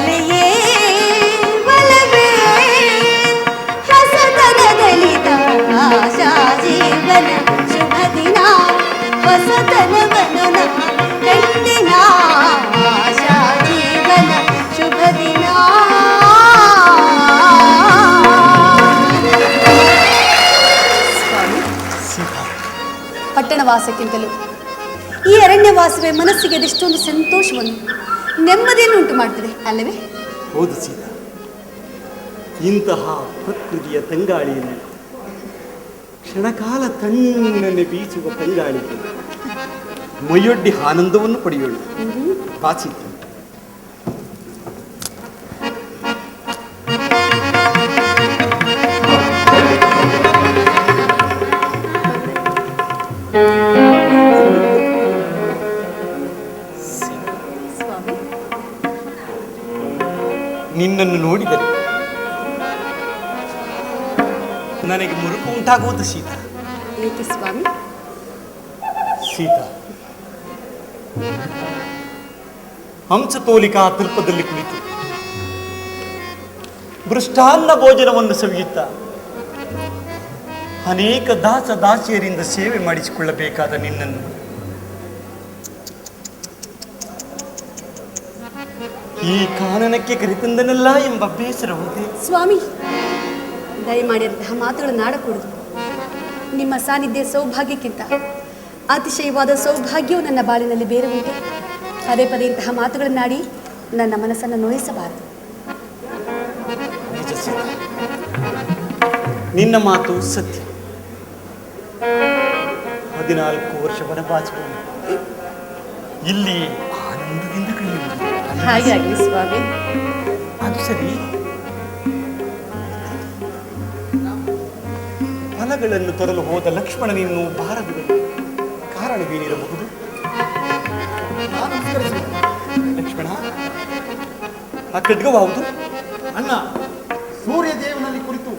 ಕಲೆಯೇ ಒಲವೇ ಹೊಸತನದಲಿದ ಆಶಾ ಜೀವನ ಶುಭ ದಿನ. ಹೊಸತನವನು ನಾ ಕಂಡಿನ ಆಶಾ ಜೀವನ ಶುಭ ದಿನ. ಸ್ವಾಮಿ ಸೀತಾ ಪಟ್ಟಣ ವಾಸಕ್ಕಿಂತಲೂ ಈ ಅರಣ್ಯ ವಾಸವೇ ಮನಸ್ಸಿಗೆ ಅದೆಷ್ಟೊಂದು ಸಂತೋಷವನ್ನು. ನೆಮ್ಮದಿಯನ್ನು ಉಂಟು ಮಾಡ್ತದೆ, ಅಲ್ಲವೇ? ಹೌದು ಸೀತಾ. ಇಂತಹ ಪ್ರಕೃತಿಯ ತಂಗಾಳಿಯಲ್ಲಿ ಕ್ಷಣಕಾಲ ತಣ್ಣನೆ ಬೀಸುವ ತಂಗಾಳಿಗೆ ಮೈಯೊಡ್ಡಿ ಆನಂದವನ್ನು ಪಡೆಯೋಣ. ಬಾ ನಿನ್ನನ್ನು ನೋಡಿದರೆ ನನಗೆ ಮುರುಕು ಉಂಟಾಗುವುದು ಸೀತಾ. ಏಕೆ ಸ್ವಾಮಿ? ಸೀತಾ ಹಂಸತೋಲಿಕಾ ತಲ್ಪದಲ್ಲಿ ಕುಳಿತು. ಮೃಷ್ಟಾನ್ನ ಭೋಜನವನ್ನು ಸವಿಯುತ್ತ ಅನೇಕ ದಾಸ ದಾಸಿಯರಿಂದ ಸೇವೆ ಮಾಡಿಸಿಕೊಳ್ಳಬೇಕಾದ ನಿನ್ನನ್ನು ಈ ಕಾನನಕ್ಕೆ ಕರೆತಂದನಲ್ಲ ಎಂಬ ಬೇಸರ ಹೋದೆ ಸ್ವಾಮಿ ದಯಮಾಡಿದಂತಹ ಮಾತುಗಳನ್ನು ಆಡಕೂಡದು ನಿಮ್ಮ ಸಾನ್ನಿಧ್ಯ ಸೌಭಾಗ್ಯಕ್ಕಿಂತ ಅತಿಶಯವಾದ ಸೌಭಾಗ್ಯವು ನನ್ನ ಬಾಳಿನಲ್ಲಿ ಬೇರೆ ಉಂಟು ಪದೇ ಪದೇ ಇಂತಹ ಮಾತುಗಳನ್ನಾಡಿ ನನ್ನ ಮನಸ್ಸನ್ನು ನೋಯಿಸಬಾರದು. ನಿಜ ಸೀತಾ. ನಿನ್ನ ಮಾತು ಸತ್ಯ. ಹದಿನಾಲ್ಕು ವರ್ಷ ವನವಾಸವನ್ನು ಇಲ್ಲಿ ಆನಂದದಿಂದ ಹಾಗೆ ಆಗಲಿ ಸ್ವಾಮಿ. ಅದು ಸರಿ. ಫಲಗಳನ್ನು ತರಲು ಹೋದ ಲಕ್ಷ್ಮಣನಿನ್ನು ಬಾರದಿರಲು ಕಾರಣವೇನಿರಬಹುದು? ಲಕ್ಷ್ಮಣ, ಆ ಖಡ್ಗವಾವುದು ಅಣ್ಣ, ಸೂರ್ಯದೇವನಲ್ಲಿ ಕುರಿತು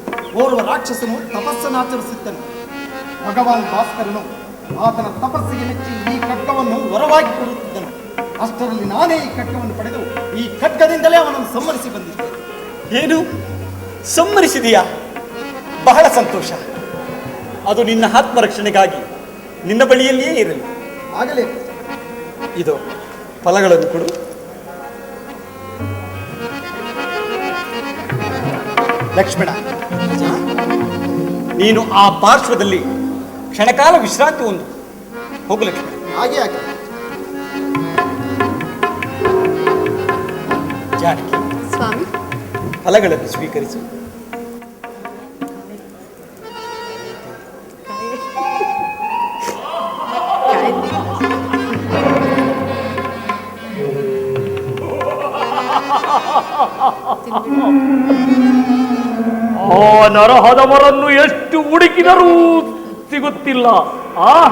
ಓರ್ವ ರಾಕ್ಷಸನು ತಪಸ್ಸನ್ನಾಚರಿಸುತ್ತನು ಭಗವಾನ್ ಭಾಸ್ಕರನು ಆತನ ತಪಸ್ಸಿಗೆ ಮೆಚ್ಚಿ ಈ ಖಡ್ಗವನ್ನು ವರವಾಗಿ ಕೊಡುತ್ತಿದ್ದನು ಅಷ್ಟರಲ್ಲಿ ನಾನೇ ಈ ಖಡ್ಗವನ್ನು ಪಡೆದು ಈ ಖಡ್ಗದಿಂದಲೇ ಅವನನ್ನು ಸಂಹರಿಸಿ ಬಂದಿದ್ದೆ. ಏನು? ಸಂಹರಿಸಿದೆಯಾ? ಬಹಳ ಸಂತೋಷ. ಅದು ನಿನ್ನ ಆತ್ಮರಕ್ಷಣೆಗಾಗಿ ನಿನ್ನ ಬಳಿಯಲ್ಲಿಯೇ ಇರಲಿ. ಆಗಲೇ. ಇದು ಫಲಗಳನ್ನು ಕೊಡು. ಲಕ್ಷ್ಮಣ ನೀನು ಆ ಪಾರ್ಶ್ವದಲ್ಲಿ ಕ್ಷಣಕಾಲ ವಿಶ್ರಾಂತಿ ಒಂದು ಹೋಗು ಲಕ್ಷ್ಮಣ. ಹಾಗೆ ಆಗಿ ಜಾನಕಿ. ಸ್ವಾಮಿ. ಫಲಗಳನ್ನು ಸ್ವೀಕರಿಸು. ಆ ನರಹದವರನ್ನು ಎಷ್ಟು ಹುಡುಕಿದರೂ ಸಿಗುತ್ತಿಲ್ಲ. ಆ?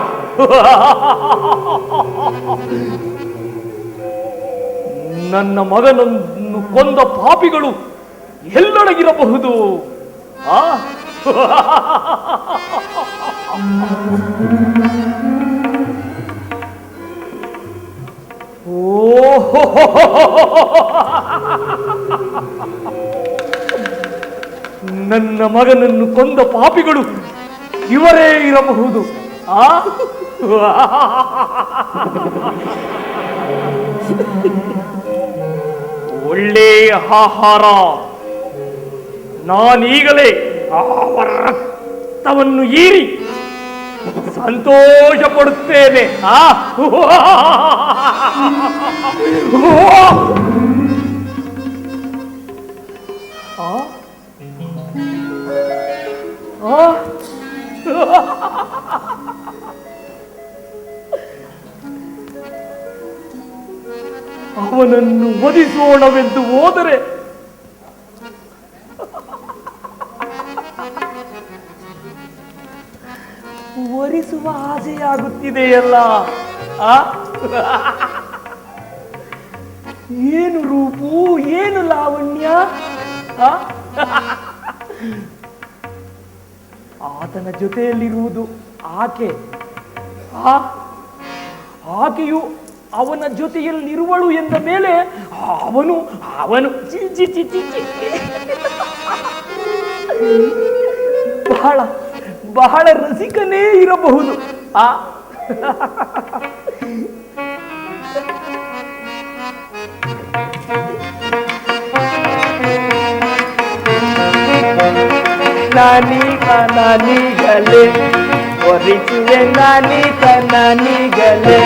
ನನ್ನ ಮಗನನ್ನು ಕೊಂದ ಪಾಪಿಗಳು ಎಲ್ಲೊಳಗಿರಬಹುದು ಆ? ನನ್ನ ಮಗನನ್ನು ಕೊಂದ ಪಾಪಿಗಳು ಇವರೇ ಇರಬಹುದು. ಆ? ಒಳ್ಳೆಯ ಆಹಾರ. ನಾನೀಗಲೇ ಅವರ ರಕ್ತವನ್ನು ಈರಿ ಸಂತೋಷ ಪಡುತ್ತೇನೆ ಆ? ಆ? ಅವನನ್ನು ವಧಿಸೋಣವೆಂದು ಹೋದರೆ ವರಿಸುವ ಆಸೆಯಾಗುತ್ತಿದೆಯಲ್ಲ ಆ? ಏನು ರೂಪು ಏನು ಲಾವಣ್ಯ? ಆತನ ಜೊತೆಯಲ್ಲಿರುವುದು ಆಕೆ ಆಕೆಯು ಅವನ ಜೊತೆಯಲ್ಲಿ ಇರುವಳು ಎಂದ ಮೇಲೆ ಅವನು ಅವನು. ಬಹಳ ಬಹಳ ರಸಿಕನೇ ಇರಬಹುದು. ಆ. ನಾನೀಗ ನಾನೀಗಲೇ, ಒರಿಸುವೆ ನಾನೀಗ ನಾನೀಗಲೇ.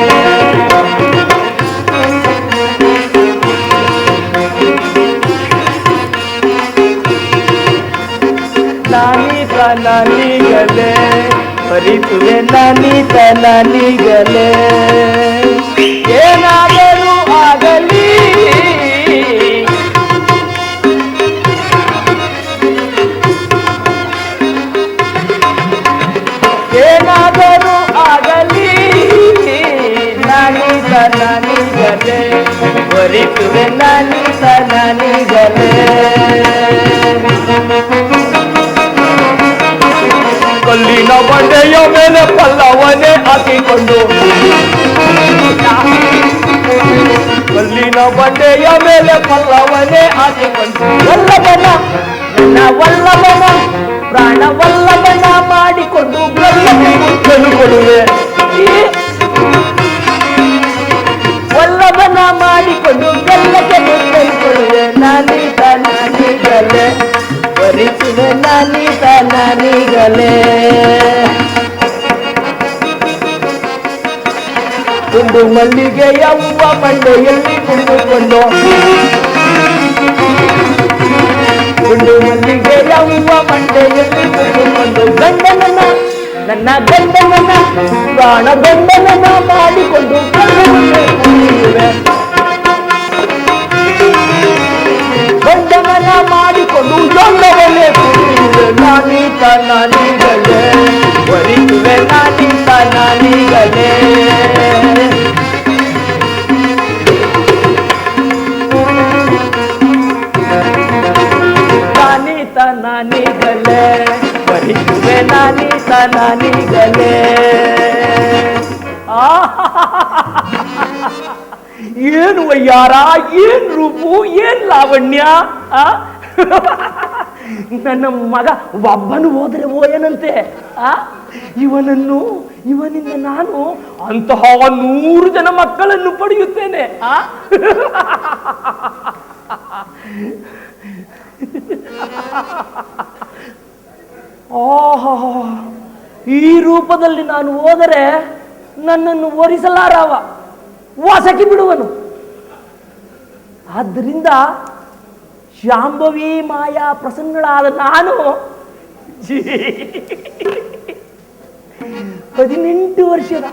ಒರಿಸುವೆ ನಾನೀಗ ನಾನೀಗಲೇ ಏನಾದರೂ ಆಗಲಿ ಏನಾದರೂ ಆಗಲಿ ನಾನೀಗ ನಾನೀಗಲೇ ಬರಿಸುವೆ ನಾನೀಗ ನಾನೀಗಲೇ ಕಲ್ಲಿನ ಮೇಲೆ ಪಲ್ಲವನೇ ಹಾಕಿಕೊಂಡು. ಕಲ್ಲಿನ ಬಂಡೆಯ ಮೇಲೆ ಪಲ್ಲವನೇ ಹಾಕಿಕೊಂಡು. ವಲ್ಲಭನ ವಲ್ಲಭನ ಪ್ರಾಣ ವಲ್ಲಭನ ಮಾಡಿಕೊಂಡು ಕೊಡುವೆ ವಲ್ಲಭನ ಮಾಡಿಕೊಂಡು ಗಲ್ಲಕ್ಕೆ ಕೊಡುವೆ ನಾನೀತ ನಾನೀಗಲೇ. ವರಿಸುವೆ ನಾನೀತ ನಾನೀಗಲೇ. ಒಂದು ಮಲ್ಲಿಗೆಯ ಹೂವ ಮಂಡೆಯಲ್ಲಿ ಕುಡಿದುಕೊಂಡು ಒಂದು ಮಲ್ಲಿಗೆಯ ಹೂವ ಮಂಡೆಯಲ್ಲಿ ಕುಡಿದುಕೊಂಡು ಗಂಡನನ್ನ ನನ್ನ ಗಂಡನನ್ನ ಪ್ರಾಣ ಗಂಡನನ್ನ ಮಾಡಿಕೊಂಡು ಗಂಡನನ್ನೇ ಕುಡಿಯುವೆ ಗಂಡನನ್ನ ಮಾಡಿಕೊಂಡು ಎಲ್ಲವನ್ನೇ ಕುಡಿಯುವೆ ನಾನೀತ ನಾನೀಗಲೇ ವರಿಸುವೆ ನಾನೀತ ನಾನೀಗಲೇ ಆ, ಏನು ವಯ್ಯಾರ, ಏನ್ ರೂಪು, ಏನ್ ಲಾವಣ್ಯ, ಆ? ನನ್ನ ಮಗ ಒಬ್ಬನು ಹೋದ್ರೆ ಓಯನಂತೆ ಆ? ಇವನನ್ನು, ಇವನಿಂದ ನಾನು ಅಂತಹ ನೂರು ಜನ ಮಕ್ಕಳನ್ನು ಪಡೆಯುತ್ತೇನೆ. ಆ? ಆಹಾ, ಈ ರೂಪದಲ್ಲಿ ನಾನು ಹೋದರೆ ನನ್ನನ್ನು ಒರಿಸಲಾರವ ವಾಸಕಿ ಬಿಡುವನು. ಆದ್ದರಿಂದ ಶಾಂಭವಿ ಮಾಯಾ ಪ್ರಸನ್ನಳಾದ ನಾನು ಹದಿನೆಂಟು ವರ್ಷದ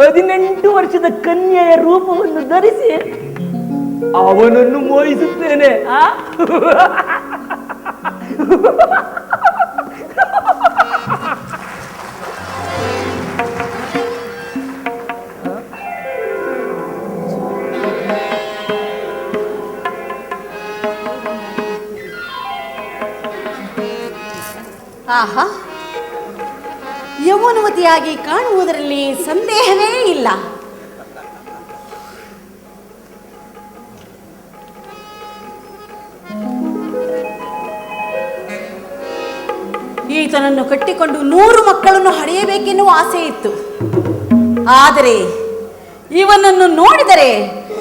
ಹದಿನೆಂಟು ವರ್ಷದ ಕನ್ಯೆಯ ರೂಪವನ್ನು ಧರಿಸಿ ಅವನನ್ನು ಮೋಹಿಸುತ್ತೇನೆ. ಆ? ಆಹಾ. ಯೌವನವತಿಯಾಗಿ ಕಾಣುವುದರಲ್ಲಿ ಸಂದೇಹವೇ ಇಲ್ಲ. ಈತನನ್ನು ಕಟ್ಟಿಕೊಂಡು ನೂರು ಮಕ್ಕಳನ್ನು ಹಡೆಯಬೇಕೆನ್ನುವ ಆಸೆ ಇತ್ತು. ಆದರೆ ಇವನನ್ನು ನೋಡಿದರೆ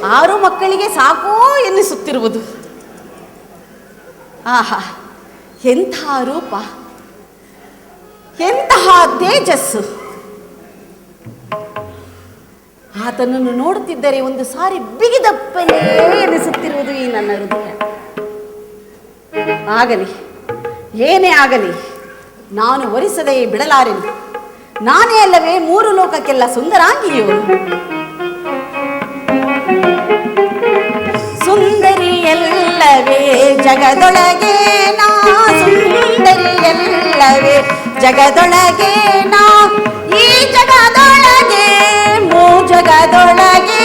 ಆರು ಮಕ್ಕಳಿಗೆ ಸಾಕು ಎನ್ನಿಸುತ್ತಿರುವುದು. ಆಹಾ, ಎಂಥ ರೂಪ. ಎಂತಹ ತೇಜಸ್ಸು. ಆತನನ್ನು ನೋಡುತ್ತಿದ್ದರೆ ಒಂದು ಸಾರಿ ಬಿಗಿದಪ್ಪನೇ ಎನಿಸುತ್ತಿರುವುದು ಈ ನನ್ನ ಹೃದಯ. ಆಗಲಿ, ಏನೇ ಆಗಲಿ ನಾನು ಒರಿಸದೆ ಬಿಡಲಾರೆನು? ನಾನೇ ಅಲ್ಲವೇ ಮೂರು ಲೋಕಕ್ಕೆಲ್ಲ ಸುಂದರಿ ಎಲ್ಲವೇ ಜಗದೊಳಗೆ ನಾ ಸುಂದರಿ ಎಲ್ಲವೇ ಜಗದೊಳಗೆ ನಾ. ಈ ಜಗದೊಳಗೆ ಮೂ ಜಗದೊಳಗೆ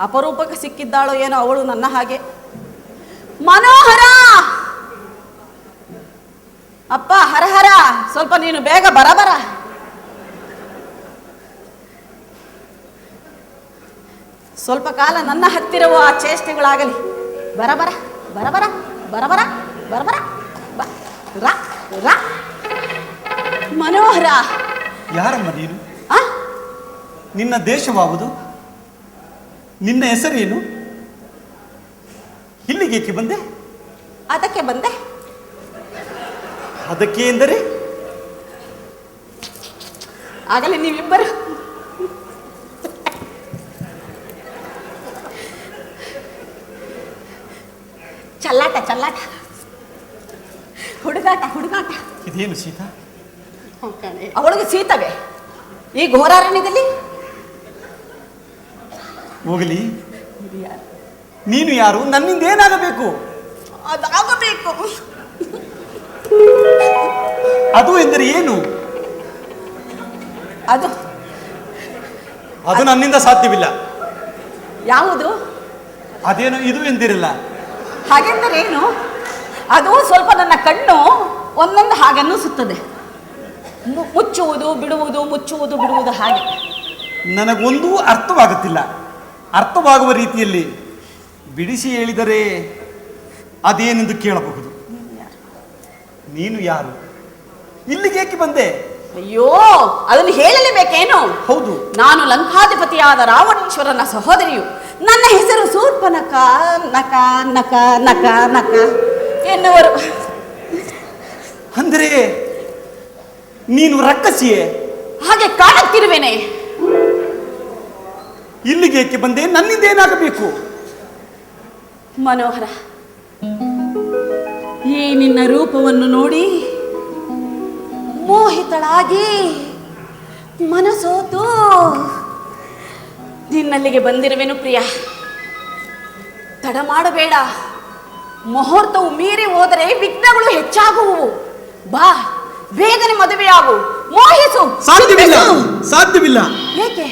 ಅಪರೂಪಕ್ಕೆ ಸಿಕ್ಕಿದ್ದಾಳೋ ಏನೋ ಅವಳು ನನ್ನ ಹಾಗೆ. ಮನೋಹರ! ಅಪ್ಪ ಹರಹರ ಸ್ವಲ್ಪ ನೀನು ಬೇಗ ಬರಬರ ಸ್ವಲ್ಪ ಕಾಲ ನನ್ನ ಹತ್ತಿರವು ಆ ಚೇಷ್ಟೆಗಳಾಗಲಿ. ಬರಬರ ಬರಬರ ಬರಬರ ಬರಬರ ಮನೋಹರ! ಯಾರಮ್ಮ ನೀನು? ನಿನ್ನ ದೇಶವಾವುದು? ನಿನ್ನ ಹೆಸರೇನು? ಇಲ್ಲಿಗೇಕೆ ಬಂದೆ? ಅದಕ್ಕೆ ಬಂದೆ. ಅದಕ್ಕೆ ಎಂದರೆ? ಆಗಲೇ ನೀವಿಬ್ಬರು. ಚಲ್ಲಾಟ ಚಲ್ಲಾಟ. ಹುಡುಗಾಟ ಹುಡುಗಾಟ. ಇದೇನು ಸೀತಾ? ಅವಳಿಗೆ ಸೀತವೆ? ಈ ಘೋರಾರಣ್ಯದಲ್ಲಿ? ಹೋಗಲಿ. ನೀನು ಯಾರು? ನನ್ನಿಂದ ಏನಾಗಬೇಕು? ಅದಾಗಬೇಕು ಅದು ಎಂದರೆ ಏನು? ಅದು. ಅದು ನನ್ನಿಂದ ಸಾಧ್ಯವಿಲ್ಲ. ಯಾವುದು? ಅದೇನು ಇದು ಎಂದಿರಲ್ಲ? ಹಾಗೆಂದರೆ ಏನು? ಅದು ಸ್ವಲ್ಪ ನನ್ನ ಕಣ್ಣು ಒಂದೊಂದು ಹಾಗನ್ನಿಸುತ್ತದೆ ಸುತ್ತದೆ ಮುಚ್ಚುವುದು ಬಿಡುವುದು ಮುಚ್ಚುವುದು ಬಿಡುವುದು ಹಾಗೆ. ನನಗೊಂದೂ ಅರ್ಥವಾಗುತ್ತಿಲ್ಲ. ಅರ್ಥವಾಗುವ ರೀತಿಯಲ್ಲಿ ಬಿಡಿಸಿ ಹೇಳಿದರೆ ಅದೇನೆಂದು ಕೇಳಬಹುದು. ನೀನು ಯಾರು? ಇಲ್ಲಿಗೇಕೆ ಬಂದೆ? ಅಯ್ಯೋ ಅದನ್ನು ಹೇಳಲೇಬೇಕೇನು? ಹೌದು. ನಾನು ಲಂಕಾಧಿಪತಿಯಾದ ರಾವಣೇಶ್ವರನ ಸಹೋದರಿಯು. ನನ್ನ ಹೆಸರು ಸೂರ್ಪನಕ ನಕ ನಕ ನಕ ನಕ ಎನ್ನುವರು. ಅಂದರೆ ನೀನು ರಕ್ಕಸಿಯೇ? ಹಾಗೆ ಕಾಣುತ್ತಿರುವೆನೆ ಇಲ್ಲಿಗೇಕೆ ಬಂದೆ? ನನ್ನಿಂದ ಏನಾಗಬೇಕು ಮನೋಹರ ಈ ನಿನ್ನ ರೂಪವನ್ನು ನೋಡಿ ಮೋಹಿತಳಾಗಿ ಮನಸೋತು. ನಿನ್ನಲ್ಲಿಗೆ ಬಂದಿರುವೆನು ಪ್ರಿಯ. ತಡ ಮಾಡಬೇಡ. ಮುಹೂರ್ತವು ಮೀರಿ ಹೋದರೆ ವಿಘ್ನಗಳು ಹೆಚ್ಚಾಗುವು ಬಾ ಬೇಗನೆ ಮದುವೆಯಾಗು. ಮೋಹಿಸು. ಸಾಧ್ಯವಿಲ್ಲ. ಸಾಧ್ಯವಿಲ್ಲ. ಏಕೆ?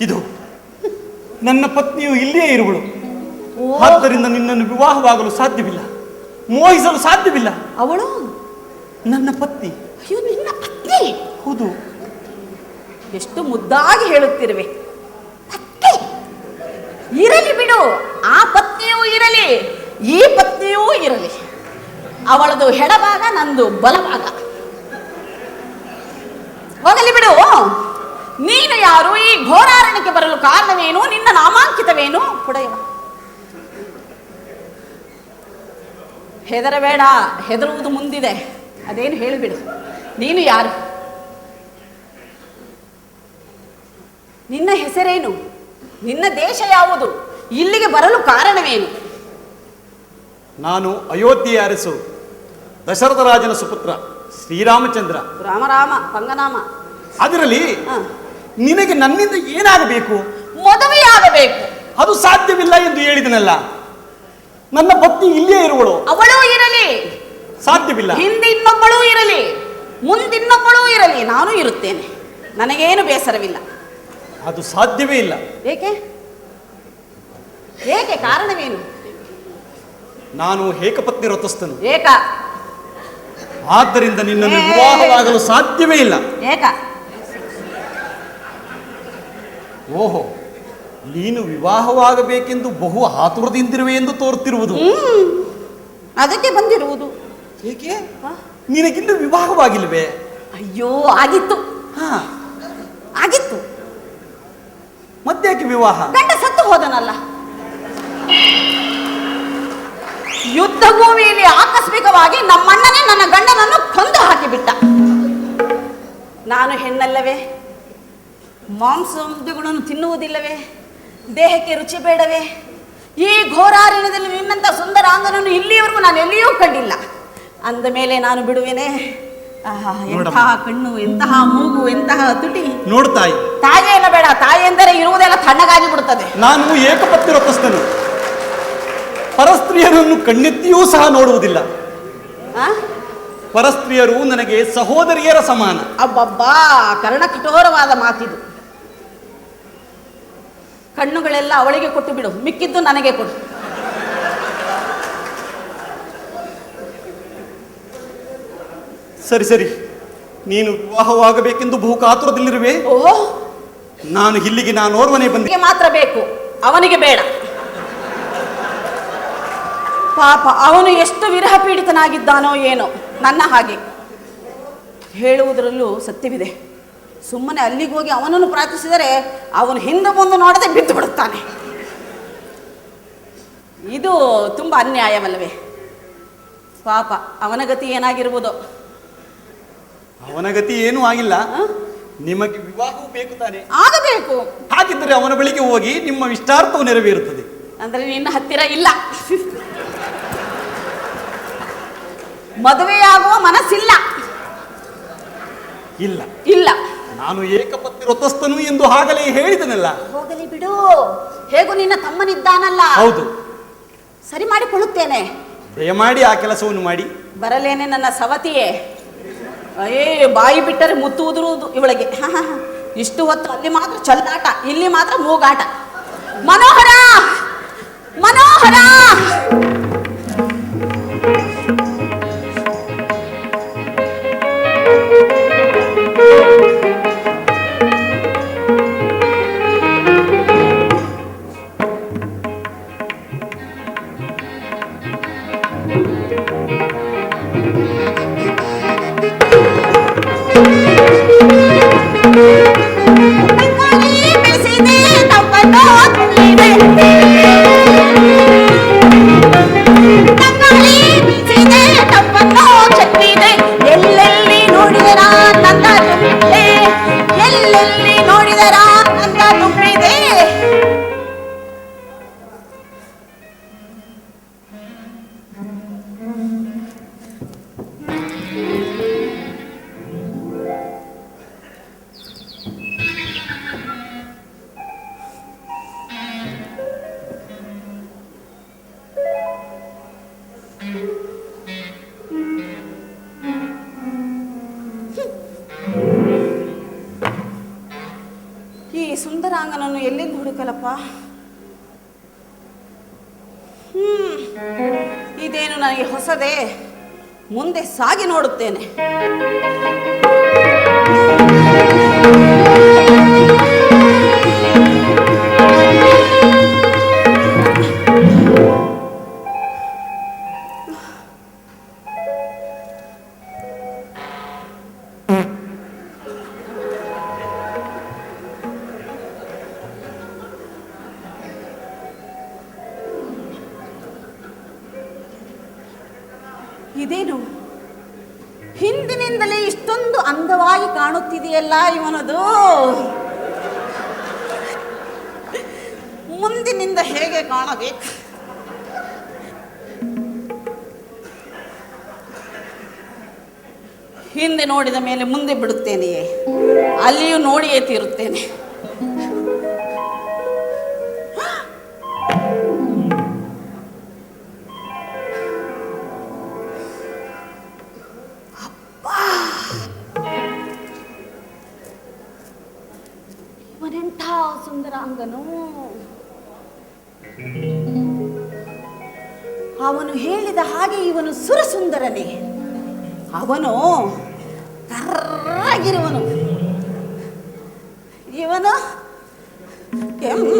ಇದು ನನ್ನ ಪತ್ನಿಯು ಇಲ್ಲಿಯೇ ಇರುವಳು. ಆದ್ದರಿಂದ ನಿನ್ನನ್ನು ವಿವಾಹವಾಗಲು ಸಾಧ್ಯವಿಲ್ಲ. ಮೋಹಿಸಲು ಸಾಧ್ಯವಿಲ್ಲ. ಅವಳು? ನನ್ನ ಪತ್ನಿ. ಅಯ್ಯೋ ನಿನ್ನ ಪತ್ನಿ? ಹೌದು. ಎಷ್ಟು ಮುದ್ದಾಗಿ ಹೇಳುತ್ತಿರುವೆ. ಪತ್ನಿ. ಇರಲಿ ಬಿಡು. ಆ ಪತ್ನಿಯೂ ಇರಲಿ. ಈ ಪತ್ನಿಯೂ ಇರಲಿ. ಅವಳದು ಹೆಡಭಾಗ ನಂದು ಬಲಭಾಗ. ಹೋಗಲಿ ಬಿಡು. ನೀನು ಯಾರು? ಈ ಘೋರಾರಣ್ಯಕ್ಕೆ ಬರಲು ಕಾರಣವೇನು? ನಿನ್ನ ನಾಮಾಂಕಿತವೇನು? ಪುಡೆಯವ ಹೆದರಬೇಡ ಹೆದರುವುದು ಮುಂದಿದೆ. ಅದೇನು ಹೇಳಿಬಿಡು. ನೀನು ಯಾರು? ನಿನ್ನ ಹೆಸರೇನು? ನಿನ್ನ ದೇಶ ಯಾವುದು? ಇಲ್ಲಿಗೆ ಬರಲು ಕಾರಣವೇನು? ನಾನು ಅಯೋಧ್ಯೆಯ ಅರಸು ದಶರಥ ರಾಜನ ಸುಪುತ್ರ ಶ್ರೀರಾಮಚಂದ್ರ. ರಾಮ ರಾಮ ಪಂಗನಾಮ. ಅದರಲ್ಲಿ ಹ. ನಿನಗೆ ನನ್ನಿಂದ ಏನಾಗಬೇಕು? ಮದುವೆಯಾಗಬೇಕು. ಅದು ಸಾಧ್ಯವಿಲ್ಲ ಎಂದು ಹೇಳಿದನಲ್ಲ. ನನ್ನ ಪತ್ನಿ ಇಲ್ಲೇ ಇರುವಳು. ಅವಳು ಇರಲಿ. ಸಾಧ್ಯವಿಲ್ಲ. ಹಿಂದೆ ಇನ್ನೊಬ್ಬಳು ಇರಲಿ. ಮುಂದಿನ್ನೊಬ್ಬಳು ಇರಲಿ. ನಾನು ಇರುತ್ತೇನೆ. ನನಗೇನು ಬೇಸರವಿಲ್ಲ. ಅದು ಸಾಧ್ಯವೇ ಇಲ್ಲ. ಏಕೆ? ಏಕೆ? ಕಾರಣವೇನು? ನಾನು ಏಕಪತ್ನಿ ರಥಸ್ಥನು. ಏಕ. ಆದ್ದರಿಂದ ನಿನ್ನನ್ನು ವಿವಾಹವಾಗಲು ಸಾಧ್ಯವೇ ಇಲ್ಲ. ಏಕ. ಓಹೋ ನೀನು ವಿವಾಹವಾಗಬೇಕೆಂದು ಬಹು ಆತುರದಿಂದಿರುವೆ ಎಂದು ತೋರುತ್ತಿರುವುದು ಹ್ಮ್ ಅದಕ್ಕೆ ಬಂದಿರುವುದು. ಏಕೆ? ನಿನಗಿಂದು ನಿನಗಿನ್ನೂ ವಿವಾಹವಾಗಿಲ್ವೇ ಅಯ್ಯೋ ಆಗಿತ್ತು. ಹಾ. ಆಗಿತ್ತು. ಮತ್ತೆ ವಿವಾಹ? ಗಂಡ ಸತ್ತು ಹೋದನಲ್ಲ. ಯುದ್ಧ ಭೂಮಿಯಲ್ಲಿ ಆಕಸ್ಮಿಕವಾಗಿ ನಮ್ಮಣ್ಣನೇ ನನ್ನ ಗಂಡನನ್ನು ಕೊಂದು ಹಾಕಿಬಿಟ್ಟ. ನಾನು ಹೆಣ್ಣಲ್ಲವೇ? ಮಾಂಸಗಳನ್ನು ತಿನ್ನುವುದಿಲ್ಲವೇ? ದೇಹಕ್ಕೆ ರುಚಿ ಬೇಡವೇ? ಈ ಘೋರಾರಣ್ಯದಲ್ಲಿ ನಿನ್ನಂಥ ಸುಂದರಾಂಗನನ್ನು ಇಲ್ಲಿಯವರೆಗೂ ನಾನು ಎಲ್ಲಿಯೂ ಕಂಡಿಲ್ಲ. ಅಂದ ಮೇಲೆ ನಾನು ಬಿಡುವೆನೆ. ಎಂತಹ ಕಣ್ಣು ಎಂತಹ ಮೂಗು ಎಂತಹ ತುಟಿ? ನೋಡು ತಾಯಿ. ತಾಯಿ ಏನ ಬೇಡ ತಾಯಿ ಎಂದರೆ ಇರುವುದೆಲ್ಲ ತಣ್ಣಗಾಗಿ ಬಿಡುತ್ತದೆ. ನಾನು ಏಕಪತ್ನಿ ರೂಪಿಸ್ತೇನೆ ಪರಸ್ತ್ರೀಯರನ್ನು ಕಣ್ಣೆತ್ತಿಯೂ ಸಹ ನೋಡುವುದಿಲ್ಲ. ಆ? ಪರಸ್ತ್ರೀಯರು ನನಗೆ ಸಹೋದರಿಯರ ಸಮಾನ. ಅಬ್ಬಬ್ಬಾ ಕರ್ಣ ಕಠೋರವಾದ ಮಾತಿದು. ಕಣ್ಣುಗಳೆಲ್ಲ ಅವಳಿಗೆ ಕೊಟ್ಟು ಬಿಡು ಮಿಕ್ಕಿದ್ದು ನನಗೆ ಕೊಡು. ಸರಿ ಸರಿ. ನೀನು ವಿವಾಹವಾಗಬೇಕೆಂದು ಬಹು ಕಾತುರದಲ್ಲಿರುವೆ ಓಹೋ! ನಾನು ಇಲ್ಲಿಗೆ ನಾನು ಓರ್ವನೇ ಬಂದೆ. ಅವನಿಗೆ ಮಾತ್ರ ಬೇಕು ಅವನಿಗೆ ಬೇಡ. ಪಾಪ ಅವನು ಎಷ್ಟು ವಿರಹ ಪೀಡಿತನಾಗಿದ್ದಾನೋ ಏನೋ ನನ್ನ ಹಾಗೆ. ಹೇಳುವುದರಲ್ಲೂ ಸತ್ಯವಿದೆ. ಸುಮ್ಮನೆ ಅಲ್ಲಿಗೆ ಹೋಗಿ ಅವನನ್ನು ಪ್ರಾರ್ಥಿಸಿದರೆ ಅವನು ಹಿಂದೆ ಮುಂದೆ ನೋಡದೆ ಬಿದ್ದು ಬಿಡುತ್ತಾನೆ. ಇದು ತುಂಬ ಅನ್ಯಾಯವಲ್ಲವೇ? ಪಾಪ ಅವನ ಗತಿ ಏನಾಗಿರ್ಬೋದು? ಅವನ ಗತಿ ಏನೂ ಆಗಿಲ್ಲ? ನಿಮಗೆ ವಿವಾಹವೂ ಬೇಕು ತಾನೆ. ಆಗಬೇಕು. ಹಾಗಿದ್ದರೆ ಅವನ ಬಳಿಗೆ ಹೋಗಿ ನಿಮ್ಮ ಇಷ್ಟಾರ್ಥವು ನೆರವೇರುತ್ತದೆ. ಅಂದ್ರೆ ನಿನ್ನ ಹತ್ತಿರ ಇಲ್ಲ. ಮದುವೆಯಾಗುವ ಮನಸ್ಸಿಲ್ಲ. ಇಲ್ಲ. ಇಲ್ಲ. ನಾನು ಏಕಪತ್ನಿ ವ್ರತಸ್ಥನು ಎಂದು ಆಗಲೇ ಹೇಳಿದನಲ್ಲ. ಹೋಗಲಿ ಬಿಡು. ಹೇಗೂ ನಿನ್ನ ತಮ್ಮನಿದ್ದಾನಲ್ಲ? ಹೌದು. ಸರಿ ಮಾಡಿಕೊಳ್ಳುತ್ತೇನೆ. ದಯಮಾಡಿ ಆ ಕೆಲಸವನ್ನು ಮಾಡಿ. ಬರಲೇನೆ ನನ್ನ ಸವತಿಯೇ. ಅಯ್ಯೇ ಬಾಯಿ ಬಿಟ್ಟರೆ ಮುತ್ತು ಉದುರುವುದು ಇವಳಿಗೆ. ಇಷ್ಟು ಹೊತ್ತು ಅಲ್ಲಿ ಮಾತ್ರ ಚಲ್ಲಾಟ ಇಲ್ಲಿ ಮಾತ್ರ ಮೂಗಾಟ. ಮನೋಹರ! ಮನೋಹರ! ಸಾಗಿ ನೋಡುತ್ತೇನೆ. ಮೇಲೆ ಮುಂದೆ ಬಿಡುತ್ತೇನೆಯೇ? ಅಲ್ಲಿಯೂ ನೋಡಿಯೇ ತೀರುತ್ತೇನೆ. ಸುಂದರಾಂಗನು ಅವನು ಹೇಳಿದ ಹಾಗೆ ಇವನು ಸುರಸುಂದರನೇ. ಅವನು ಕರ್ರಾಗಿರುವನು. ಇವನು ಕೆಂಪಗಿರುವನು.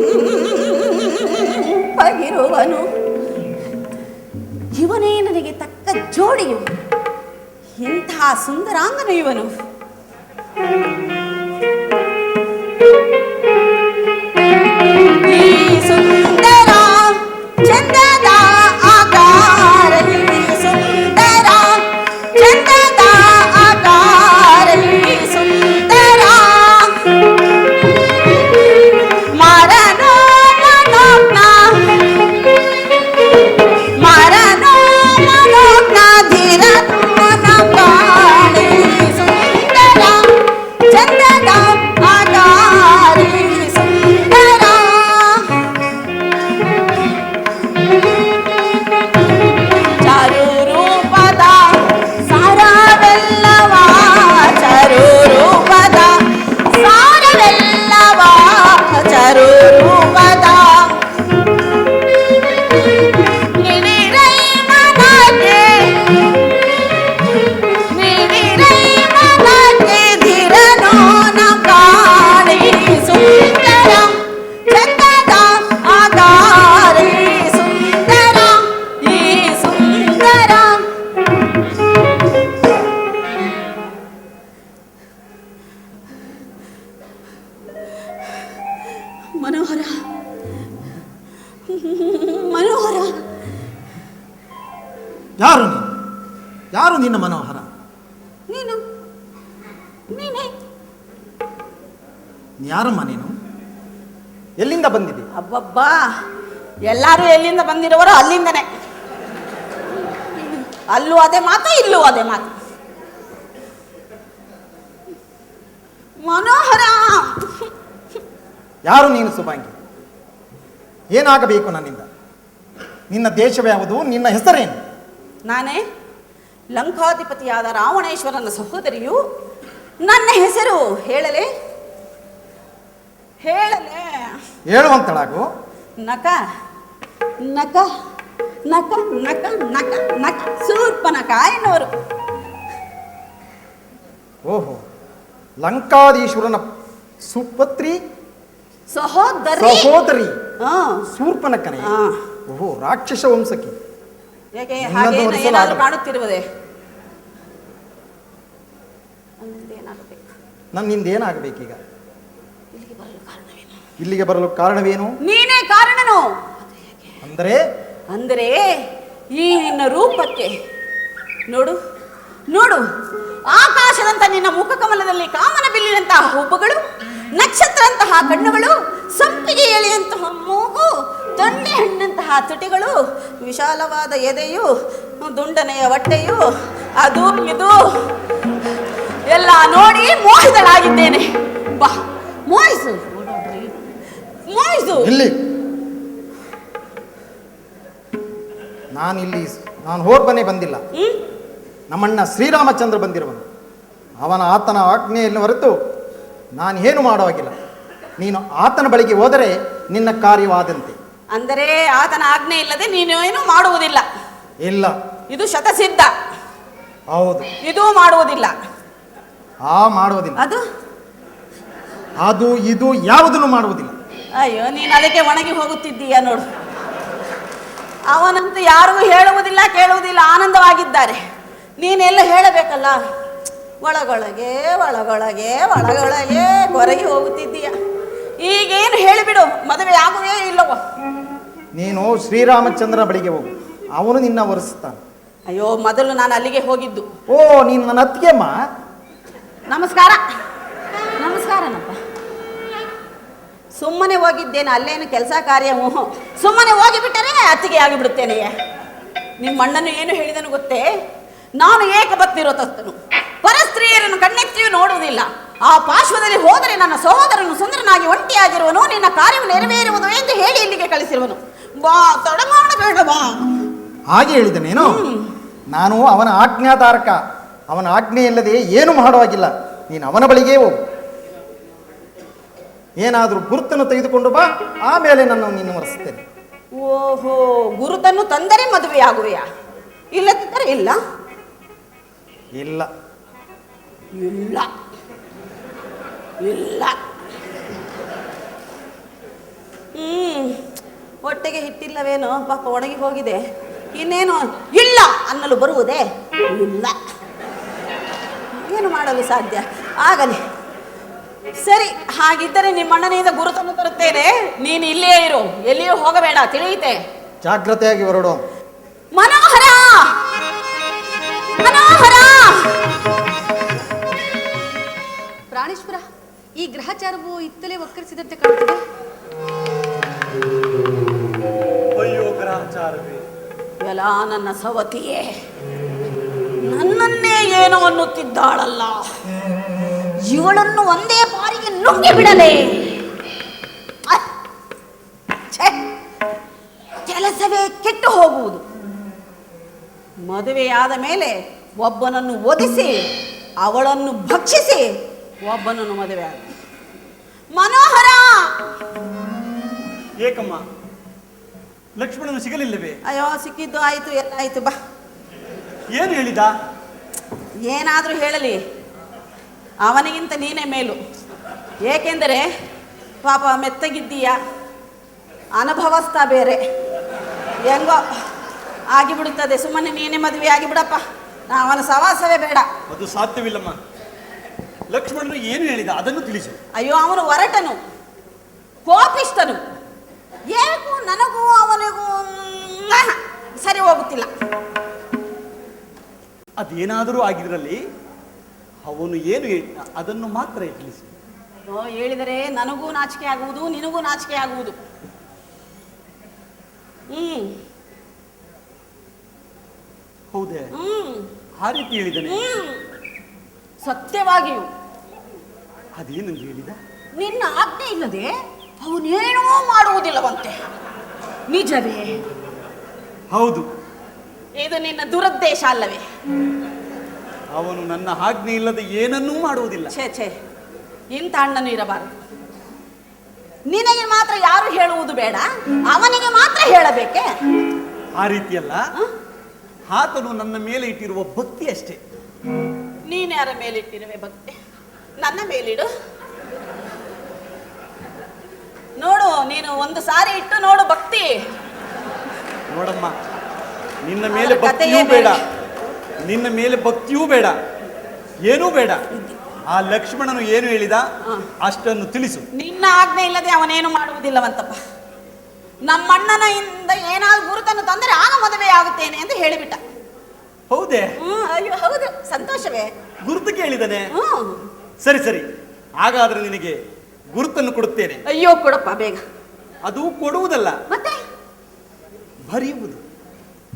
ಇವನೇ ನನಗೆ ತಕ್ಕ ಜೋಡಿಯು. ಎಂತಹ ಸುಂದರಾಂಗನು ಇವನು. ಅಬ್ಬಬ್ಬಾ ಎಲ್ಲರೂ ಎಲ್ಲಿಂದ ಬಂದಿರೋರು ಅಲ್ಲಿಂದನೇ. ಅಲ್ಲೂ ಅದೇ ಮಾತು ಇಲ್ಲೂ ಅದೇ ಮಾತು. ಮನೋಹರ! ಯಾರು ನೀನು ಸುಭಾಂಗಿ? ಏನಾಗಬೇಕು ನನ್ನಿಂದ? ನಿನ್ನ ದೇಶವೇ ಯಾವುದು ನಿನ್ನ ಹೆಸರೇನು? ನಾನೇ ಲಂಕಾಧಿಪತಿಯಾದ ರಾವಣೇಶ್ವರನ ಸಹೋದರಿಯು. ನನ್ನ ಹೆಸರು ಹೇಳಲೆ? ಹೇಳಲೆ? ಹೇಳುವಂತಳಾಗು. ನಕ ನಕ ನಕ ನಕ ನಕ ನಕ. ಸೂರ್ಪನಕ ಎನ್ನುವರು ಓಹೋ ಲಂಕಾದೀಶ್ವರನ ಸುಪತ್ರಿ ಸಹೋದರಿ. ಸಹೋದರಿ. ಸೂರ್ಪನಕನೇ. ಓಹೋ ರಾಕ್ಷಸ ವಂಶಕ್ಕೆ. ಯಾಕೆ ನಿನ್ನದು ಹಾಗೆ ಒರೆಸಲಾಗದು. ಏನಾದರೂ ಕಾಣುತ್ತಿರುವುದೇ ನನ್ನಿಂದ ಏನಾಗಬೇಕು? ನನ್ನಿಂದ ಏನಾಗಬೇಕೀಗ? ಇಲ್ಲಿಗೆ ಬರಲು ಕಾರಣವೇನು? ನೀನೇ ಕಾರಣನು. ಅಂದರೆ? ಅಂದರೆ ಈ ನಿನ್ನ ರೂಪಕ್ಕೆ. ನೋಡು ನೋಡು ಆಕಾಶದಂತ ನಿನ್ನ ಮುಖಕಮಲದಲ್ಲಿ ಕಾಮನ ಬಿಲ್ಲಿನಂತಹ ಹುಬ್ಬುಗಳು ನಕ್ಷತ್ರಂತಹ ಕಣ್ಣುಗಳು ಸಂಪಿಗೆ ಎಳೆಯಂತಹ ಮೂಗು ತೊಂಡೆ ಹಣ್ಣಂತಹ ತುಟಿಗಳು ವಿಶಾಲವಾದ ಎದೆಯು ದುಂಡನೆಯ ಹೊಟ್ಟೆಯು ಅದು ಇದು. ಎಲ್ಲ ನೋಡಿ ಮೋಹಿತಳಾಗಿದ್ದೇನೆ. ಬಾ ಮೋಹಿಸು. ಮೋಹಿಸು ಇಲ್ಲಿ ನಾನಿಲ್ಲಿ ನಾನು ಹೋಗ್ಬನೇ ಬಂದಿಲ್ಲ. ನಮ್ಮಣ್ಣ ಶ್ರೀರಾಮಚಂದ್ರ ಬಂದಿರುವನು. ಅವನ ಆತನ ಆಜ್ಞೆಯನ್ನು ಹೊರತು ನಾನು ಏನು ಮಾಡುವಾಗಿಲ್ಲ ನೀನು ಆತನ ಬಳಿಗೆ ಹೋದರೆ ನಿನ್ನ ಕಾರ್ಯವಾದಂತೆ. ಅಂದರೆ ಆತನ ಆಜ್ಞೆ ಇಲ್ಲದೆ ನೀನು ಏನು ಮಾಡುವುದಿಲ್ಲ. ಇಲ್ಲ. ಇದು ಶತಸಿದ್ಧ. ಹೌದು. ಇದು ಮಾಡುವುದಿಲ್ಲ. ಆ ಮಾಡುವುದಿಲ್ಲ. ಅದು? ಅದು ಇದು ಯಾವುದನ್ನು ಮಾಡುವುದಿಲ್ಲ. ಅಯ್ಯೋ ನೀನು ಅದಕ್ಕೆ ಒಣಗಿ ಹೋಗುತ್ತಿದ್ದೀಯ ನೋಡು. ಅವನಂತೂ ಯಾರಿಗೂ ಹೇಳುವುದಿಲ್ಲ ಕೇಳುವುದಿಲ್ಲ ಆನಂದವಾಗಿದ್ದಾರೆ. ನೀನೆಲ್ಲ ಹೇಳಬೇಕಲ್ಲ? ಒಳಗೊಳಗೆ ಒಳಗೊಳಗೆ ಒಳಗೊಳಗೆ ಹೊರಗೆ ಹೋಗುತ್ತಿದ್ದೀಯ. ಈಗೇನು ಹೇಳಿಬಿಡು ಮದುವೆ ಆಗುವೇ ಇಲ್ಲವೋ? ನೀನು ಶ್ರೀರಾಮಚಂದ್ರ ಬಳಿಗೆ ಹೋಗು. ಅವನು ನಿನ್ನ ಒರೆಸುತ್ತಾನೆ. ಅಯ್ಯೋ ಮೊದಲು ನಾನು ಅಲ್ಲಿಗೆ ಹೋಗಿದ್ದು. ಓ ನೀನು ನನ್ನ ಅತ್ತಿಗೆಮ್ಮ ನಮಸ್ಕಾರ. ನಮಸ್ಕಾರನಪ್ಪ. ಸುಮ್ಮನೆ ಹೋಗಿದ್ದೇನೆ ಅಲ್ಲೇನು ಕೆಲಸ ಕಾರ್ಯ? ಊಹು ಸುಮ್ಮನೆ ಹೋಗಿಬಿಟ್ಟರೆ ಅತ್ತಿಗೆ ಆಗಿಬಿಡುತ್ತೇನೆ ನಿಮ್ಮ ಅಣ್ಣನು ಏನು ಹೇಳಿದನು ಗೊತ್ತೇ? ನಾನು ಏಕಪತ್ನಿರೋ ತಸ್ತನು ಪರಸ್ತ್ರೀಯರನ್ನು ಕಣ್ಣೆತ್ತಿಯೂ ನೋಡುವುದಿಲ್ಲ. ಆ ಪಾರ್ಶ್ವದಲ್ಲಿ ಹೋದರೆ ನನ್ನ ಸಹೋದರನು ಸುಂದರನಾಗಿ ಒಂಟಿಯಾಗಿರುವನು ನಿನ್ನ ಕಾರ್ಯವು ನೆರವೇರುವುದು ಎಂದು ಹೇಳಿ ಇಲ್ಲಿಗೆ ಕಳಿಸಿರುವನು. ಬಾ ತಡ ಮಾಡಬೇಡ ಬಾ. ಹಾಗೆ ಹೇಳಿದನೇನು? ನಾನು ಅವನ ಆಜ್ಞಾಧಾರಕ. ಅವನ ಆಜ್ಞೆ ಇಲ್ಲದೆ ಏನು ಮಾಡುವಾಗಿಲ್ಲ. ನೀನು ಅವನ ಬಳಿಗೆ ಹೋಗು. ಏನಾದರೂ ಗುರುತನ್ನು ತೆಗೆದುಕೊಂಡು ಬಾ ಆಮೇಲೆ ನನ್ನ ನಿನ್ನ ಮರೆಸುತ್ತೇನೆ. ಓಹೋ ಗುರುತನ್ನು ತಂದರೆ ಮದುವೆಯಾಗುವೆಯಾ? ಇಲ್ಲದಿದ್ದರೆ ಇಲ್ಲ? ಇಲ್ಲ. ಇಲ್ಲ. ಇಲ್ಲ. ಹ್ಮ್ ಹೊಟ್ಟೆಗೆ ಹಿಟ್ಟಿಲ್ಲವೇನೋ? ಪಾಪ ಒಣಗಿ ಹೋಗಿದೆ. ಇನ್ನೇನು ಇಲ್ಲ ಅನ್ನಲು ಬರುವುದೇ ಇಲ್ಲ. ಏನು ಮಾಡಲು ಸಾಧ್ಯ? ಆಗಲಿ. ಸರಿ ಹಾಗಿದ್ದರೆ ನಿಮ್ಮಣ್ಣನಿಂದ ಗುರುತನ್ನು ತರುತ್ತೇನೆ. ನೀನು ಇಲ್ಲಿಯೇ ಇರು. ಎಲ್ಲಿಯೂ ಹೋಗಬೇಡ ತಿಳಿಯುತ್ತೆ ಜಾಗ್ರತೆಯಾಗಿ ಹೊರಡು. ಮನೋಹರ! ಮನೋಹರ! ಪ್ರಾಣೇಶ್ವರ ಈ ಗ್ರಹಚಾರವು ಇತ್ತಲೇ ವಕ್ಕರಿಸಿದಂತೆ ಕಾಣುತ್ತದೆ ಅಯ್ಯೋ ಗ್ರಹಚಾರವೇ. ಎಲ್ಲ ನನ್ನ ಸವತಿಯೇ ನನ್ನನ್ನೇ ಏನೋ ಅನ್ನುತ್ತಿದ್ದಾಳಲ್ಲ. ಇವಳನ್ನು ಒಂದೇ ಬಾರಿಗೆ ನುಂಗಿ ಬಿಡಲೇ! ಕೆಲಸವೇ ಕೆಟ್ಟು ಹೋಗುವುದು. ಮದುವೆಯಾದ ಮೇಲೆ ಒಬ್ಬನನ್ನು ಒದಿಸಿ ಅವಳನ್ನು ಭಕ್ಷಿಸಿ ಒಬ್ಬನನ್ನು ಮದುವೆ ಆದ. ಮನೋಹರ! ಏಕಮ್ಮ ಲಕ್ಷ್ಮಣನು ಸಿಗಲಿಲ್ಲವೇ? ಅಯ್ಯೋ ಸಿಕ್ಕಿದ್ದು ಆಯ್ತು ಎಲ್ಲ ಆಯ್ತು ಬಾ. ಏನು ಹೇಳಿದ? ಏನಾದರೂ ಹೇಳಲಿ. ಅವನಿಗಿಂತ ನೀನೇ ಮೇಲು. ಏಕೆಂದರೆ ಪಾಪ ಮೆತ್ತಗಿದ್ದೀಯ? ಅನುಭವಸ್ಥ ಬೇರೆ. ಹೆಂಗೋ ಆಗಿಬಿಡುತ್ತದೆ. ಸುಮ್ಮನೆ ನೀನೇ ಮದುವೆ ಆಗಿಬಿಡಪ್ಪ. ನಾ ಅವನ ಸವಾಸವೇ ಬೇಡ. ಅದು ಸಾಧ್ಯವಿಲ್ಲಮ್ಮ. ಲಕ್ಷ್ಮಣನು ಏನು ಹೇಳಿದ ಅದನ್ನು ತಿಳಿಸು. ಅಯ್ಯೋ ಅವನು ಹೊರಟನು ಕೋಪಿಷ್ಟನು ಏಕೂ ನನಗೂ ಅವನಿಗೂ ಸರಿ ಹೋಗುತ್ತಿಲ್ಲ. ಅದೇನಾದರೂ ಆಗಿರಲಿ ಅವನು ಏನು ಹೇಳಿದ ಅದನ್ನು ಮಾತ್ರ ತಿಳಿಸಿ. ಹೇಳಿದರೆ ನನಗೂ ನಾಚಿಕೆ ಆಗುವುದು ನಿನಗೂ ನಾಚಿಕೆ ಆಗುವುದು. ಹ್ಮ್. ಹೌದೇ? ಹ್ಮ್. ಆ ರೀತಿ ಹೇಳಿದನೆ ಹ್ಮ್. ಸತ್ಯವಾಗಿಯೂ. ಅದೇನು ಹೇಳಿದ? ನಿನ್ನ ಆಜ್ಞೆ ಇಲ್ಲದೆ ಅವನೇನೂ ಮಾಡುವುದಿಲ್ಲವಂತೆ. ನಿಜವೇ? ಹೌದು. ಇದು ನಿನ್ನ ದುರುದ್ದೇಶ ಅಲ್ಲವೇ? ಅವನು ನನ್ನ ಆಜ್ಞೆ ಇಲ್ಲದೆ ಏನನ್ನೂ ಮಾಡುವುದಿಲ್ಲ. ಛೇ ಛೇ ಇಂಥ ಅಣ್ಣನು ಇರಬಾರದು. ನಿನಗೆ ಮಾತ್ರ ಯಾರು ಹೇಳುವುದು ಬೇಡ ಅವನಿಗೆ ಮಾತ್ರ ಹೇಳಬೇಕೆ? ಆ ರೀತಿಯಲ್ಲ ಆತನು ನನ್ನ ಮೇಲೆ ಇಟ್ಟಿರುವ ಭಕ್ತಿ ಅಷ್ಟೇ. ನೀನು ಯಾರ ಮೇಲಿಟ್ಟಿರುವೆ ಭಕ್ತಿ? ನನ್ನ ಮೇಲಿಡು. ನೋಡು ನೀನು ಒಂದು ಸಾರಿ ಇಟ್ಟು ನೋಡು ಭಕ್ತಿ. ನೋಡಮ್ಮ ನಿನ್ನ ಮೇಲೆ ಭಕ್ತಿಯೂ ಬೇಡ. ನಿನ್ನ ಮೇಲೆ ಭಕ್ತಿಯೂ ಬೇಡ ಏನೂ ಬೇಡ. ಆ ಲಕ್ಷ್ಮಣನು ಏನು ಹೇಳಿದ? ಅಷ್ಟನ್ನು ತಿಳಿಸು. ನಿನ್ನ ಆಜ್ಞೆ ಇಲ್ಲದೆ ಅವನೇನು ಮಾಡುವುದಿಲ್ಲವಂತಪ್ಪ. ನಮ್ಮಣ್ಣನ ಇಂದ ಏನಾದ್ರು ಗುರುತನ್ನು ತಂದರೆ ಆಗ ಮದುವೆ ಆಗುತ್ತೇನೆ ಎಂದು ಹೇಳಿಬಿಟ್ಟ. ಹೌದೇ? ಹ್ಮ್ ಅಯ್ಯೋ ಹೌದು. ಸಂತೋಷವೇ? ಗುರುತು ಕೇಳಿದನೆ. ಹ್ಮ್. ಸರಿ ಸರಿ. ಹಾಗಾದ್ರೆ ನಿನಗೆ ಗುರುತನ್ನು ಕೊಡುತ್ತೇನೆ. ಅಯ್ಯೋ ಕೊಡಪ್ಪ ಬೇಗ. ಅದು ಕೊಡುವುದಲ್ಲ. ಮತ್ತೆ? ಬರೆಯುವುದು.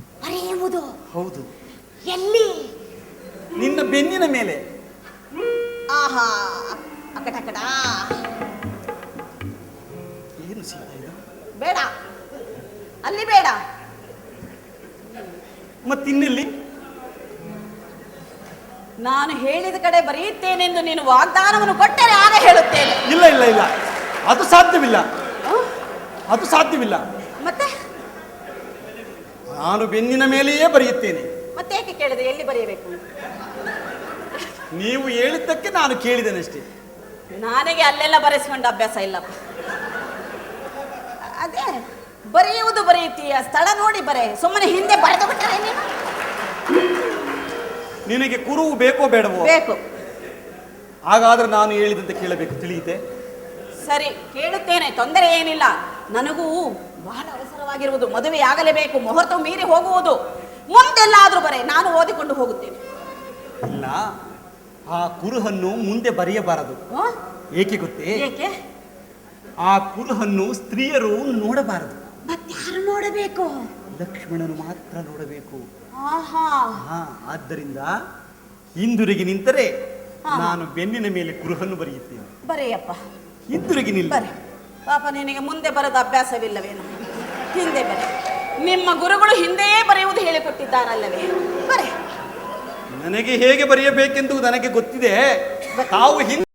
ಬರೆಯುವುದು? ಹೌದು. ಎಲ್ಲಿ? ನಿನ್ನ ಬೆನ್ನಿನ ಮೇಲೆ. ಆಹಾ ಅಕಡ ಅಕಡ ಏನು ಬೇಡ. ಅಲ್ಲಿ ಬೇಡ. ಮತ್ತಿನ್ನೆಲ್ಲಿ? ನಾನು ಹೇಳಿದ ಕಡೆ ಬರೆಯುತ್ತೇನೆಂದು ನೀನು ವಾಗ್ದಾನವನ್ನು ಕೊಟ್ಟರೆ ಆಗ ಹೇಳುತ್ತೇನೆ. ಇಲ್ಲ ಇಲ್ಲ ಇಲ್ಲ. ಅದು ಸಾಧ್ಯವಿಲ್ಲ? ಅದು ಸಾಧ್ಯವಿಲ್ಲ. ಮತ್ತೆ? ನಾನು ಬೆನ್ನಿನ ಮೇಲೆಯೇ ಬರೆಯುತ್ತೇನೆ. ಮತ್ತೆ ಏಕೆ ಕೇಳಿದೆ? ಎಲ್ಲಿ ಬರೆಯಬೇಕು? ನೀವು ಹೇಳಿದ್ದಕ್ಕೆ ನಾನು ಕೇಳಿದ್ದೇನಷ್ಟೇ ನನಗೆ ಅಲ್ಲೆಲ್ಲ ಬರೆಸಿಕೊಂಡ ಅಭ್ಯಾಸ ಇಲ್ಲ ಅದೇ ಬರೆಯುವುದು ಬರೆಯುತ್ತೀಯ ಸ್ಥಳ ನೋಡಿ ಬರೆ. ಸುಮ್ಮನೆ ಹಿಂದೆ ಬರೆದು ಬಿಟ್ಟರೆ ನೀನು ನಿನಗೆ ಕುರುವು ಬೇಕೋ ಬೇಡವೋ? ಬೇಕು. ಹಾಗಾದ್ರೆ ನಾನು ಹೇಳಿದಂತೆ ಕೇಳಬೇಕು ತಿಳಿಯುತ್ತೆ ಸರಿ ಕೇಳುತ್ತೇನೆ ತೊಂದರೆ ಏನಿಲ್ಲ. ನನಗೂ ಬಹಳ ಅವಸರವಾಗಿರುವುದು ಮದುವೆ ಆಗಲೇಬೇಕು ಮುಹೂರ್ತ ಮೀರಿ ಹೋಗುವುದು. ಮುಂದೆಲ್ಲಾದ್ರೂ ಬರೆ ನಾನು ಓದಿಕೊಂಡು ಹೋಗುತ್ತೇನೆ. ಇಲ್ಲ ಆ ಕುರುಹನ್ನು ಮುಂದೆ ಬರೆಯಬಾರದು? ಏಕೆ ಗೊತ್ತೇ? ಏಕೆ? ಆ ಕುರುಹನ್ನು ಸ್ತ್ರೀಯರು ನೋಡಬಾರದು. ಮತ್ತಾರು ನೋಡಬೇಕು? ಲಕ್ಷ್ಮಣನು ಮಾತ್ರ ನೋಡಬೇಕು. ಆಹಾ. ಹಾ ಆದ್ದರಿಂದ ಹಿಂದಿರುಗಿ ನಿಂತರೆ ಹಾ. ನಾನು ಬೆನ್ನಿನ ಮೇಲೆ ಕುರುಹನ್ನು ಬರೆಯುತ್ತೇನೆ. ಬರೆಯಪ್ಪ. ಹಿಂದಿರುಗಿ ನಿಲ್ಲ. ಬರೆ. ಪಾಪ ನಿನಗೆ ಮುಂದೆ ಬರದ ಅಭ್ಯಾಸವಿಲ್ಲವೇನು? ಹಿಂದೆ ಬರೆ. ನಿಮ್ಮ ಗುರುಗಳು ಹಿಂದೆಯೇ ಬರೆಯುವುದು ಹೇಳಿಕೊಟ್ಟಿದ್ದಾರಲ್ಲವೇ? ಬರೆ. ನನಗೆ ಹೇಗೆ ಬರೆಯಬೇಕೆಂದು ನನಗೆ ಗೊತ್ತಿದೆ. ತಾವು ಹಿಂದೆ